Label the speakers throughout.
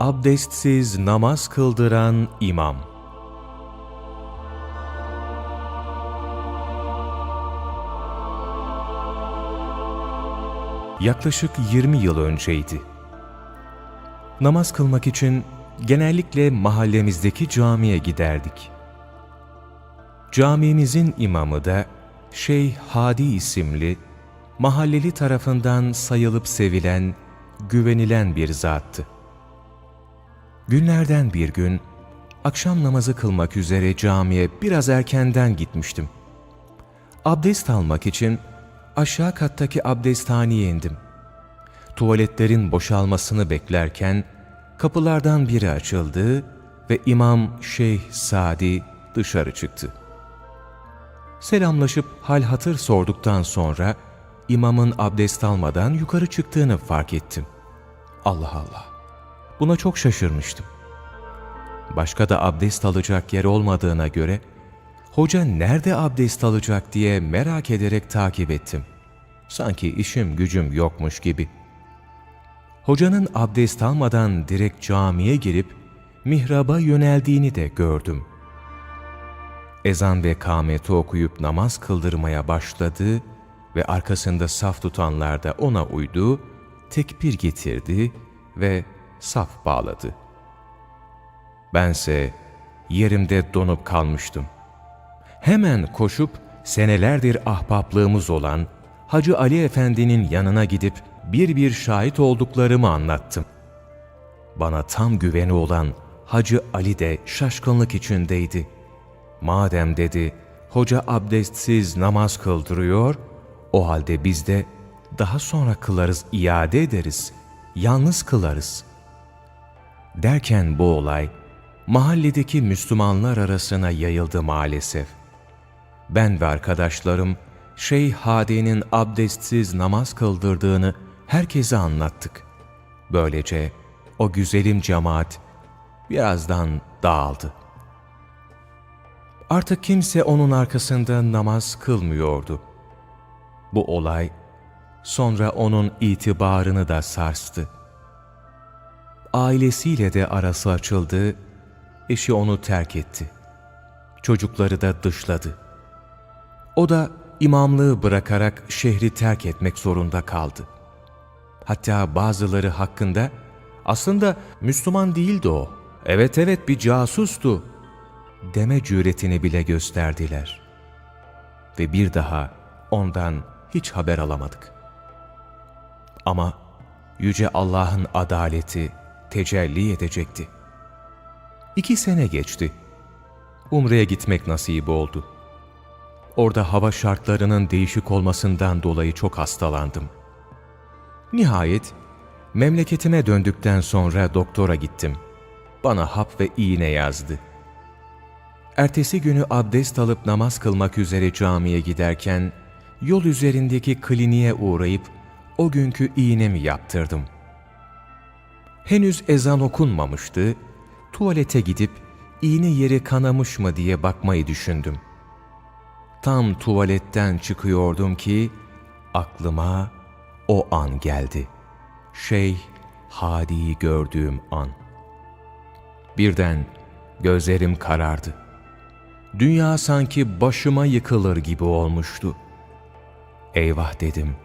Speaker 1: Abdestsiz namaz kıldıran imam. Yaklaşık 20 yıl önceydi. Namaz kılmak için genellikle mahallemizdeki camiye giderdik. Camimizin imamı da Şeyh Hadi isimli, mahalleli tarafından sayılıp sevilen, güvenilen bir zattı. Günlerden bir gün, akşam namazı kılmak üzere camiye biraz erkenden gitmiştim. Abdest almak için aşağı kattaki abdesthaneye indim. Tuvaletlerin boşalmasını beklerken kapılardan biri açıldı ve İmam Şeyh Sadi dışarı çıktı. Selamlaşıp hal hatır sorduktan sonra imamın abdest almadan yukarı çıktığını fark ettim. Allah Allah. Buna çok şaşırmıştım. Başka da abdest alacak yer olmadığına göre hoca nerede abdest alacak diye merak ederek takip ettim. Sanki işim gücüm yokmuş gibi. Hocanın abdest almadan direkt camiye girip mihraba yöneldiğini de gördüm. Ezan ve kâmeti okuyup namaz kıldırmaya başladı ve arkasında saf tutanlar da ona uydu, tekbir getirdi ve saf bağladı. Bense yerimde donup kalmıştım. Hemen koşup senelerdir ahbaplığımız olan Hacı Ali Efendi'nin yanına gidip bir bir şahit olduklarımı anlattım. Bana tam güveni olan Hacı Ali de şaşkınlık içindeydi. Madem dedi, hoca abdestsiz namaz kıldırıyor, o halde biz de daha sonra kılarız, iade ederiz, yalnız kılarız. Derken bu olay, mahalledeki Müslümanlar arasına yayıldı maalesef. Ben ve arkadaşlarım, Şeyh Hadi'nin abdestsiz namaz kıldırdığını herkese anlattık. Böylece o güzelim cemaat birazdan dağıldı. Artık kimse onun arkasında namaz kılmıyordu. Bu olay sonra onun itibarını da sarstı. Ailesiyle de arası açıldı, eşi onu terk etti. Çocukları da dışladı. O da imamlığı bırakarak şehri terk etmek zorunda kaldı. Hatta bazıları hakkında aslında Müslüman değildi o. Evet evet bir casustu deme cüretini bile gösterdiler. Ve bir daha ondan hiç haber alamadık. Ama Yüce Allah'ın adaleti tecelli edecekti. İki sene geçti. Umre'ye gitmek nasip oldu. Orada hava şartlarının değişik olmasından dolayı çok hastalandım. Nihayet memleketime döndükten sonra doktora gittim. Bana hap ve iğne yazdı. Ertesi günü abdest alıp namaz kılmak üzere camiye giderken yol üzerindeki kliniğe uğrayıp o günkü iğnemi yaptırdım. Henüz ezan okunmamıştı, tuvalete gidip iğne yeri kanamış mı diye bakmayı düşündüm. Tam tuvaletten çıkıyordum ki aklıma o an geldi. Şeyh Hadi'yi gördüğüm an. Birden gözlerim karardı. Dünya sanki başıma yıkılır gibi olmuştu. Eyvah dedim.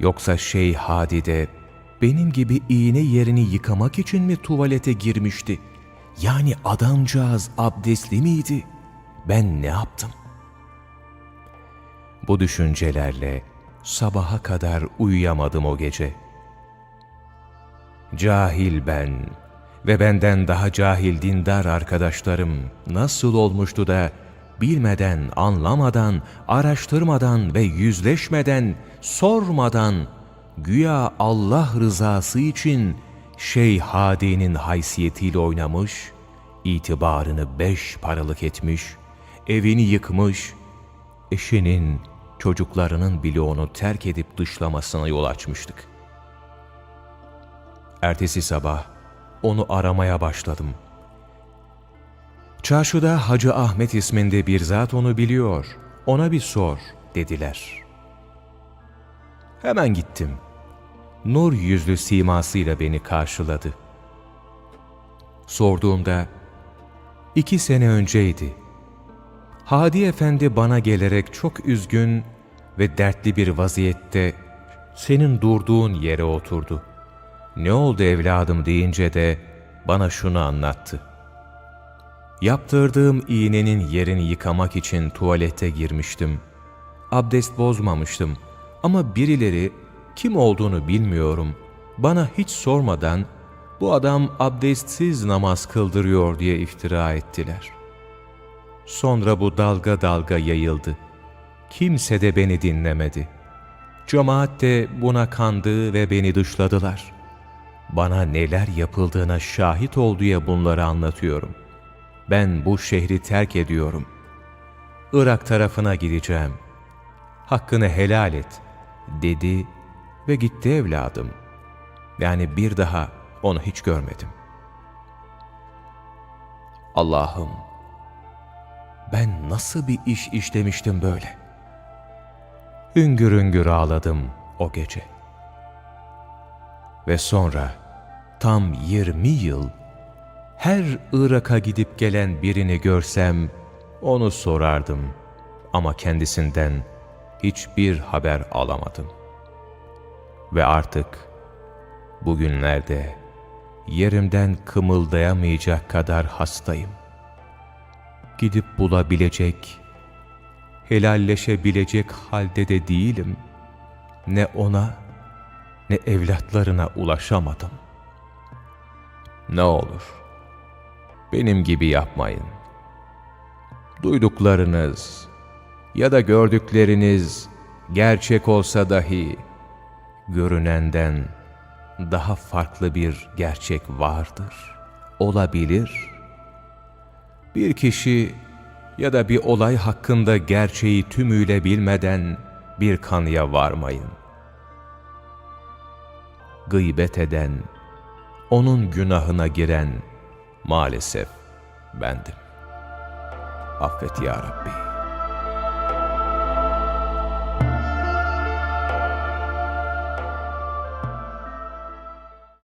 Speaker 1: Yoksa Şeyh Hadi de benim gibi iğne yerini yıkamak için mi tuvalete girmişti? Yani adamcağız abdestli miydi? Ben ne yaptım? Bu düşüncelerle sabaha kadar uyuyamadım o gece. Cahil ben ve benden daha cahil dindar arkadaşlarım nasıl olmuştu da bilmeden, anlamadan, araştırmadan ve yüzleşmeden, sormadan güya Allah rızası için Şeyh Hadi'nin haysiyetiyle oynamış, itibarını beş paralık etmiş, evini yıkmış, eşinin, çocuklarının bile onu terk edip dışlamasına yol açmıştık. Ertesi sabah onu aramaya başladım. Çarşıda Hacı Ahmet isminde bir zat onu biliyor, ona bir sor dediler. Hemen gittim. Nur yüzlü simasıyla beni karşıladı. Sorduğumda, iki sene önceydi. Hadi Efendi bana gelerek çok üzgün ve dertli bir vaziyette senin durduğun yere oturdu. Ne oldu evladım deyince de bana şunu anlattı. Yaptırdığım iğnenin yerini yıkamak için tuvalete girmiştim. Abdest bozmamıştım ama birileri kim olduğunu bilmiyorum. Bana hiç sormadan bu adam abdestsiz namaz kıldırıyor diye iftira ettiler. Sonra bu dalga dalga yayıldı. Kimse de beni dinlemedi. Cemaat de buna kandı ve beni dışladılar. Bana neler yapıldığına şahit ol diye bunları anlatıyorum. Ben bu şehri terk ediyorum. Irak tarafına gideceğim. Hakkını helal et, dedi ve gitti evladım. Yani bir daha onu hiç görmedim. Allah'ım, ben nasıl bir iş işlemiştim böyle? Hüngür hüngür ağladım o gece. Ve sonra tam 20 yıl her Irak'a gidip gelen birini görsem onu sorardım ama kendisinden hiçbir haber alamadım. Ve artık bugünlerde yerimden kımıldayamayacak kadar hastayım. Gidip bulabilecek, helalleşebilecek halde de değilim. Ne ona ne evlatlarına ulaşamadım. Ne olur, benim gibi yapmayın. Duyduklarınız ya da gördükleriniz gerçek olsa dahi görünenden daha farklı bir gerçek vardır. Olabilir. Bir kişi ya da bir olay hakkında gerçeği tümüyle bilmeden bir kanıya varmayın. Gıybet eden, onun günahına giren maalesef bendim. Affet ya Rabbi.